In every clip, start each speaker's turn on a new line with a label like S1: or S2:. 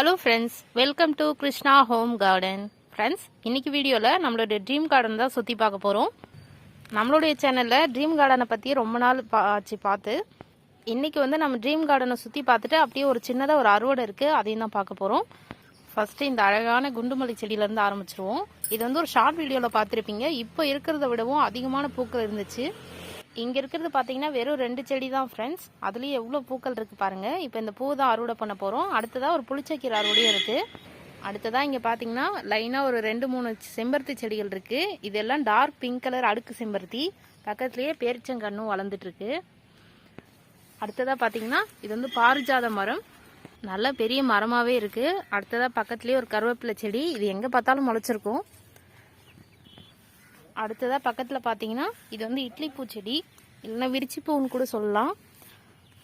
S1: Hello friends welcome to Krishna home garden friends இன்னைக்கு வீடியோவில் நம்மளுடைய ட்ரீம் கார்டன் தான் சுற்றி பார்க்க போகிறோம் நம்மளுடைய சேனலில் ட்ரீம் கார்டனை பற்றி ரொம்ப நாள் பா ஆச்சு பார்த்து. இன்னைக்கு வந்து நம்ம ட்ரீம் கார்டனை சுற்றி பார்த்துட்டு அப்படியே ஒரு சின்னதாக ஒரு அறுவடை இருக்குது அதையும் தான் பார்க்க போகிறோம் ஃபஸ்ட்டு இந்த அழகான குண்டுமல்லி செடியிலேருந்து ஆரம்பிச்சிருவோம். இது வந்து ஒரு ஷார்ட் வீடியோவில் பார்த்துருப்பீங்க. இப்போ இருக்கிறத விடவும் அதிகமான பூக்கள் இருந்துச்சு. இங்கே இருக்கிறது பார்த்தீங்கன்னா வெறும் ரெண்டு செடி தான் ஃப்ரெண்ட்ஸ் அதுலேயும் எவ்வளோ பூக்கள் இருக்குது பாருங்கள் இப்போ இந்த பூ தான் அறுவடை பண்ண போகிறோம் அடுத்ததாக ஒரு புளிச்சக்கீரை அறுவடையும் இருக்குது அடுத்ததாக இங்கே பார்த்தீங்கன்னா லைனாக ஒரு ரெண்டு மூணு செம்பருத்தி செடிகள் இருக்குது இதெல்லாம் டார்க் பிங்க் கலர் அடுக்கு செம்பருத்தி. பக்கத்துலேயே பேரிச்சங்கன்னும் வளர்ந்துட்டுருக்கு அடுத்ததாக பார்த்தீங்கன்னா இது வந்து பாரிஜாத மரம். நல்ல பெரிய மரமாகவே இருக்குது அடுத்ததாக பக்கத்துலேயே ஒரு கருவேப்பிலை செடி. இது எங்கே பார்த்தாலும் முளைச்சிருக்கும். அடுத்ததாக பக்கத்தில் பார்த்தீங்கன்னா இது வந்து இட்லி பூச்செடி. இல்லைன்னா விரிச்சி பூன்னு கூட சொல்லலாம்.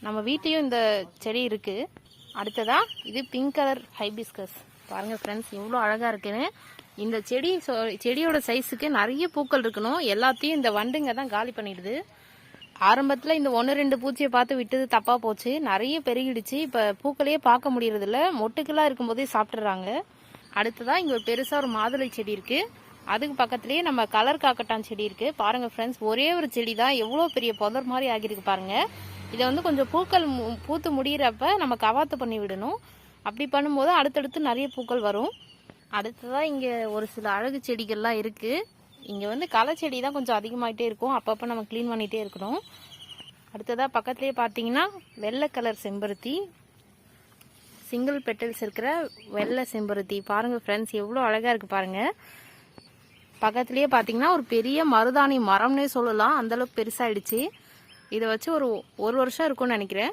S1: நம்ம வீட்லேயும் இந்த செடி இருக்குது அடுத்ததாக இது பிங்க் கலர் ஹைபிஸ்கஸ் பாருங்கள் ஃப்ரெண்ட்ஸ் இவ்வளோ அழகாக இருக்குன்னு. இந்த செடி சொ- செடியோட சைஸுக்கு நிறைய பூக்கள் இருக்கணும். எல்லாத்தையும் இந்த வண்டுங்க தான் காலி பண்ணிடுது. ஆரம்பத்தில் இந்த ஒன்று ரெண்டு பூச்சியை பார்த்து விட்டது தப்பாக போச்சு. நிறைய பெருகிடுச்சு. இப்போ பூக்களையே பார்க்க முடியறதில்ல. மொட்டுக்கெல்லாம் இருக்கும்போதே சாப்பிட்றாங்க அடுத்ததாக இங்கே ஒரு பெருசாக ஒரு மாதுளை செடி இருக்குது அதுக்கு பக்கத்துலேயே நம்ம கலர் காக்கட்டான் செடி இருக்குது பாருங்கள் ஃப்ரெண்ட்ஸ் ஒரே ஒரு செடி தான் எவ்வளோ பெரிய புதர் மாதிரி ஆகியிருக்கு பாருங்கள் இதை வந்து கொஞ்சம் பூக்கள் மு- பூத்து முடியிறப்ப நம்ம கவாத்து பண்ணி விடணும். அப்படி பண்ணும்போது அடுத்தடுத்து நிறைய பூக்கள் வரும். அடுத்ததாக இங்கே ஒரு சில அழகு செடிகள்லாம் இருக்குது இங்கே வந்து களை செடி தான் கொஞ்சம் அதிகமாகிட்டே இருக்கும். அப்பப்போ நம்ம க்ளீன் பண்ணிகிட்டே இருக்கணும். அடுத்ததாக பக்கத்துலேயே பார்த்தீங்கன்னா வெள்ளை கலர் செம்பருத்தி. சிங்கிள் பெட்டல்ஸ் இருக்கிற வெள்ளை செம்பருத்தி. பாருங்கள் ஃப்ரெண்ட்ஸ் எவ்வளோ அழகாக இருக்குது பாருங்கள் பக்கத்துலேயே பார்த்தீங்கன்னா ஒரு பெரிய மருதாணி மரம்னே சொல்லலாம். அந்தளவுக்கு பெருசாகிடுச்சு இதை வச்சு ஒரு ஒரு வருஷம் இருக்கும்னு நினைக்கிறேன்.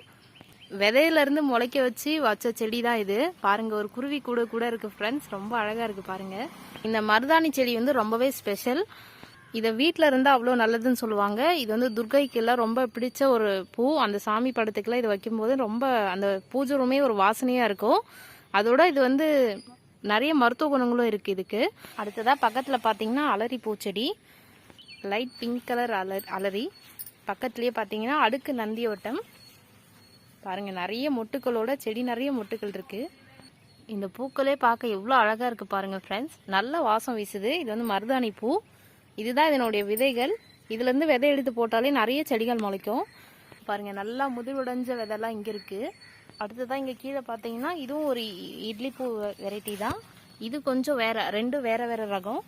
S1: விதையிலேருந்து முளைக்க வச்சு வச்ச செடி தான் இது. பாருங்கள் ஒரு குருவி கூட கூட இருக்குது ஃப்ரெண்ட்ஸ் ரொம்ப அழகாக இருக்குது பாருங்கள் இந்த மருதாணி செடி வந்து ரொம்பவே ஸ்பெஷல் இதை வீட்டில் இருந்தால் அவ்வளோ நல்லதுன்னு சொல்லுவாங்க. இது வந்து துர்கைக்கெல்லாம் ரொம்ப பிடிச்ச ஒரு பூ. அந்த சாமி படத்துக்கெல்லாம் இது வைக்கும்போது ரொம்ப அந்த பூஜை ரூமே ஒரு வாசனையாக இருக்கும். அதோட இது வந்து நிறைய மருத்துவ குணங்களும் இருக்குது இதுக்கு. அடுத்ததாக பக்கத்தில் பார்த்தீங்கன்னா அலரி பூச்செடி லைட் பிங்க் கலர் அலர் அலரி. பக்கத்துலேயே பார்த்தீங்கன்னா அடுக்கு நந்தியோட்டம் பாருங்க நிறைய மொட்டுக்களோட செடி நிறைய மொட்டுக்கள் இருக்கு. இந்த பூக்களே பார்க்க எவ்வளோ அழகா இருக்கு பாருங்க ஃப்ரெண்ட்ஸ் நல்ல வாசம் வீசுது. இது வந்து மருதாணி பூ. இதுதான் இதனுடைய விதைகள். இதுல இருந்து விதை எடுத்து போட்டாலே நிறைய செடிகள் முளைக்கும். பாருங்க நல்லா முதிர்வடைஞ்ச விதைலாம் இங்க இருக்கு. அடுத்ததான் இங்கே கீழே பார்த்தீங்கன்னா இதுவும் ஒரு இ- இட்லி பூ வெரைட்டி தான். இது கொஞ்சம் வேற ரெண்டும் வேற வேற ரகம்.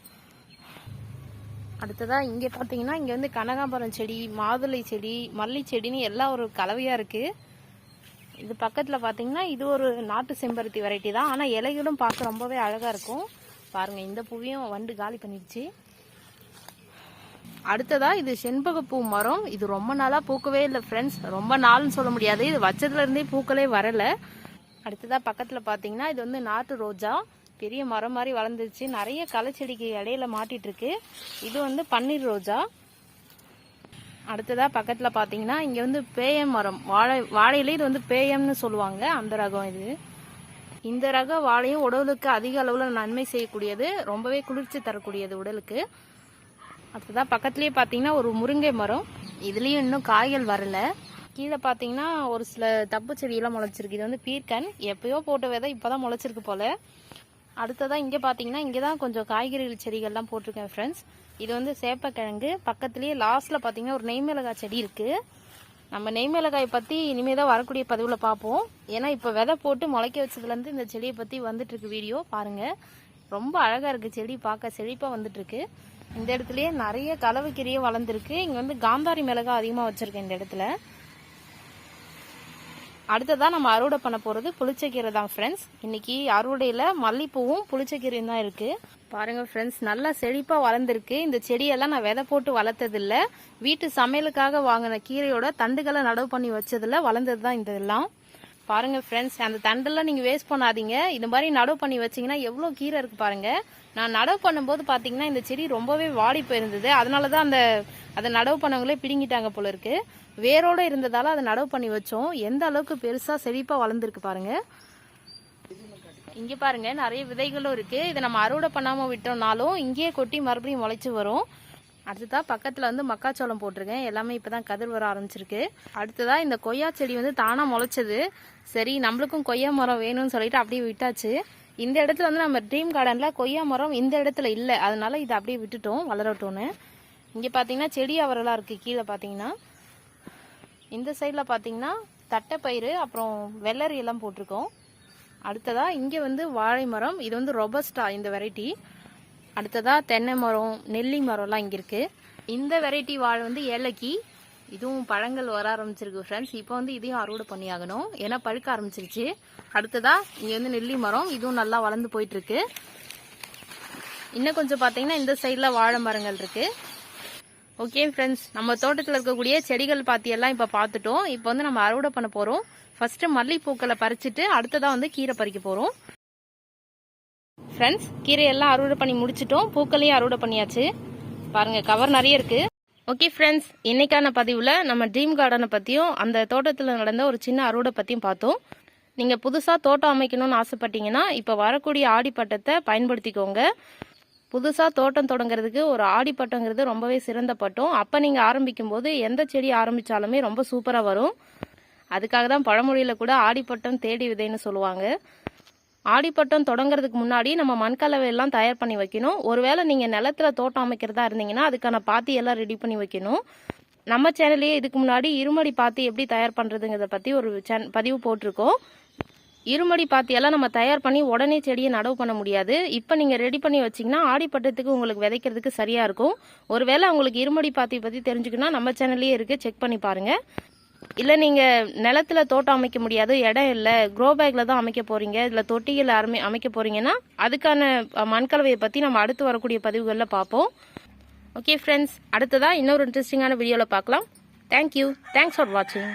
S1: அடுத்ததாக இங்கே பார்த்தீங்கன்னா இங்கே வந்து கனகாம்பரம் செடி மாதுளை செடி மல்லி செடின்னு எல்லாம் ஒரு கலவையாக இருக்குது இது பக்கத்தில் பார்த்தீங்கன்னா இது ஒரு நாட்டு செம்பருத்தி வெரைட்டி தான். ஆனால் இலைகளும் பார்க்க ரொம்பவே அழகாக இருக்கும். பாருங்கள் இந்த பூவையும் வண்டு காலி பண்ணிடுச்சு. அடுத்ததா இது செண்பகப்பூ மரம். இது ரொம்ப நாளாக பூக்கவே இல்லை ஃப்ரெண்ட்ஸ் ரொம்ப நாள்னு சொல்ல முடியாது. இது வச்சதுலேருந்தே பூக்களே வரலை. அடுத்ததா பக்கத்தில் பாத்தீங்கன்னா இது வந்து நாட்டு ரோஜா. பெரிய மரம் மாதிரி வளர்ந்துருச்சு. நிறைய களைச்செடிக்கு இடையில மாட்டிட்டு இருக்கு இது வந்து பன்னீர் ரோஜா. அடுத்ததா பக்கத்துல பாத்தீங்கன்னா இங்க வந்து பேயம் மரம். வாழை வாழையில இது வந்து பேயம்னு சொல்லுவாங்க. அந்த ரகம் இது. இந்த ரக வாழையும் உடலுக்கு அதிக அளவுல நன்மை செய்யக்கூடியது. ரொம்பவே குளிர்ச்சி தரக்கூடியது உடலுக்கு. அடுத்ததா பக்கத்துலேயே பார்த்தீங்கன்னா ஒரு முருங்கை மரம். இதுலேயும் இன்னும் காய்கள் வரல. கீழே பார்த்தீங்கன்னா ஒரு சில தப்பு செடியெல்லாம் முளைச்சிருக்கு. இது வந்து பீர்க்கன். எப்பயோ போட்ட விதை இப்போ தான் முளைச்சிருக்கு போல். அடுத்ததாக இங்கே பார்த்தீங்கன்னா இங்கே தான் கொஞ்சம் காய்கறிகள் செடிகள்லாம் போட்டிருக்கேன் ஃப்ரெண்ட்ஸ் இது வந்து சேப்பக்கிழங்கு. பக்கத்துலேயே லாஸ்ட்டில் பார்த்தீங்கன்னா ஒரு நெய்மிளகாய் செடி இருக்குது நம்ம நெய்மிளகாயை பற்றி இனிமேல் தான் வரக்கூடிய பதிவில் பார்ப்போம் ஏன்னா இப்போ விதை போட்டு முளைக்க வச்சதுலேருந்து இந்த செடியை பற்றி வந்துட்டுருக்கு வீடியோ. பாருங்கள் ரொம்ப அழகாக இருக்குது செடி பார்க்க செழிப்பாக வந்துட்டுருக்கு இந்த இடத்துலயே நிறைய கலவைக்கீரையும் வளர்ந்துருக்கு. இங்க வந்து காந்தாரி மிளகா அதிகமா வச்சிருக்கேன் இந்த இடத்துல. அடுத்ததாக நம்ம அறுவடை பண்ண போறது புளிச்சக்கீரை தான் ஃப்ரெண்ட்ஸ் இன்னைக்கு அறுவடையில மல்லிப்பூவும் புளிச்சக்கீரையும் தான் இருக்கு. பாருங்க ஃப்ரெண்ட்ஸ் நல்லா செழிப்பா வளர்ந்துருக்கு. இந்த செடியெல்லாம் நான் விதை போட்டு வளர்த்ததில்ல. வீட்டு சமையலுக்காக வாங்கின கீரையோட தண்டுகளை நடவு பண்ணி வச்சதுல வளர்ந்தது தான் இந்த எல்லாம். பாருங்க ஃப்ரெண்ட்ஸ் அந்த தண்டெல்லாம் நீங்க வேஸ்ட் பண்ணாதீங்க. இந்த மாதிரி நடவு பண்ணி வச்சீங்கன்னா எவ்வளவு கீரை இருக்கு பாருங்க. நான் நடவு பண்ணும்போது பாத்தீங்கன்னா இந்த செடி ரொம்பவே வாடி போயிருந்தது. அதனால தான் அந்த அதை நடவு பண்ணவங்களே பிடுங்கிட்டாங்க போல இருக்கு. வேரோட இருந்ததால அதை நடவு பண்ணி வச்சோம். எந்த அளவுக்கு பெருசா செழிப்பா வளர்ந்துருக்கு பாருங்க. இங்க பாருங்க நிறைய விதைகளும் இருக்கு. இதை நம்ம அறுவடை பண்ணாம விட்டோம்னாலும் இங்கேயே கொட்டி மறுபடியும் முளைச்சு வரும். அடுத்ததாக பக்கத்தில் வந்து மக்காச்சோளம் போட்டிருக்கேன். எல்லாமே இப்போ தான் கதிர் வர ஆரம்பிச்சிருக்கு. அடுத்ததாக இந்த கொய்யா செடி வந்து தானாக முளைச்சது. சரி நம்மளுக்கும் கொய்யா மரம் வேணும்னு சொல்லிட்டு அப்படியே விட்டாச்சு. இந்த இடத்துல வந்து நம்ம ட்ரீம் கார்டனில் கொய்யா மரம் இந்த இடத்துல இல்லை. அதனால இதை அப்படியே விட்டுட்டோம் வளரட்டோன்னு இங்கே பார்த்தீங்கன்னா செடி அவரெல்லாம் இருக்குது கீழே பார்த்தீங்கன்னா இந்த சைடில் பார்த்தீங்கன்னா தட்டைப்பயிறு அப்புறம் வெள்ளரி எல்லாம் போட்டிருக்கோம். அடுத்ததாக இங்கே வந்து வாழை மரம். இது வந்து ரொபஸ்டா இந்த வெரைட்டி அடுத்ததா தென்னை மரம் நெல்லி மரம்லாம் இங்கே இருக்குது இந்த வெரைட்டி வாழை வந்து ஏலக்கி. இதுவும் பழங்கள் வர ஆரம்பிச்சிருக்கு ஃப்ரெண்ட்ஸ் இப்போ வந்து இதையும் அறுவடை பண்ணி ஆகணும் ஏன்னா பழுக்க ஆரம்பிச்சிருச்சு. அடுத்ததா இங்கே வந்து நெல்லி மரம். இதுவும் நல்லா வளர்ந்து போயிட்டுருக்கு. இன்னும் கொஞ்சம் பார்த்தீங்கன்னா இந்த சைடில் வாழை மரங்கள் இருக்குது ஓகே ஃப்ரெண்ட்ஸ் நம்ம தோட்டத்தில் இருக்கக்கூடிய செடிகள் பாத்தியெல்லாம் இப்போ பார்த்துட்டோம் இப்போ வந்து நம்ம அறுவடை பண்ண போகிறோம் ஃபஸ்ட்டு மல்லிப்பூக்களை பறிச்சுட்டு அடுத்ததாக வந்து கீரை பறிக்க போகிறோம் ஃப்ரெண்ட்ஸ் கீரையெல்லாம் அறுவடை பண்ணி முடிச்சிட்டோம். பூக்களையும் அறுவடை பண்ணியாச்சு. பாருங்க கவர் நிறைய இருக்கு. ஓகே ஃப்ரெண்ட்ஸ் இன்னைக்கான பதிவில் நம்ம ட்ரீம் கார்டனை பற்றியும் அந்த தோட்டத்தில் நடந்த ஒரு சின்ன அறுவடை பற்றியும் பார்த்தோம். நீங்கள் புதுசாக தோட்டம் அமைக்கணும்னு ஆசைப்பட்டீங்கன்னா இப்போ வரக்கூடிய ஆடிப்பட்டத்தை பயன்படுத்திக்கோங்க. புதுசாக தோட்டம் தொடங்குறதுக்கு ஒரு ஆடிப்பட்டங்கிறது ரொம்பவே சிறந்த பட்டம். அப்போ நீங்கள் ஆரம்பிக்கும் போது எந்த செடி ஆரம்பித்தாலுமே ரொம்ப சூப்பராக வரும். அதுக்காக தான் பழமொழியில் கூட ஆடிப்பட்டம் தேடி விதைன்னு சொல்லுவாங்க. ஆடிப்பட்டம் தொடங்குறதுக்கு முன்னாடி நம்ம மண்கலவை எல்லாம் தயார் பண்ணி வைக்கணும். ஒருவேளை நீங்கள் நிலத்துல தோட்டம் அமைக்கிறதா இருந்தீங்கன்னா அதுக்கான பாத்தி எல்லாம் ரெடி பண்ணி வைக்கணும். நம்ம சேனல்லையே இதுக்கு முன்னாடி இருமடி பாத்தி எப்படி தயார் பண்ணுறதுங்கிறத பற்றி ஒரு சேன் பதிவு போட்டிருக்கோம். இருமடி பாத்தியெல்லாம் நம்ம தயார் பண்ணி உடனே செடியை நடவு பண்ண முடியாது. இப்போ நீங்கள் ரெடி பண்ணி வச்சிங்கன்னா ஆடிப்பட்டத்துக்கு உங்களுக்கு விதைக்கிறதுக்கு சரியாக இருக்கும். ஒருவேளை உங்களுக்கு இருமடி பாத்தி பற்றி தெரிஞ்சுக்கணும்னா நம்ம சேனல்லையே இருக்குது செக் பண்ணி பாருங்கள் இல்லை நீங்கள் நிலத்துல தோட்டம் அமைக்க முடியாது இடம் இல்லை க்ரோ பேக்கில் தான் அமைக்க போகிறீங்க இதில் தொட்டிகள் அமை அமைக்க போகிறீங்கன்னா அதுக்கான அஹ், மண்கலவையை பற்றி நம்ம அடுத்து வரக்கூடிய பதிவுகளில் பார்ப்போம். ஓகே ஃப்ரெண்ட்ஸ் அடுத்ததாக இன்னொரு இன்ட்ரெஸ்டிங்கான வீடியோவில் பார்க்கலாம். தேங்க்யூ தேங்க்ஸ் ஃபார் வாட்சிங்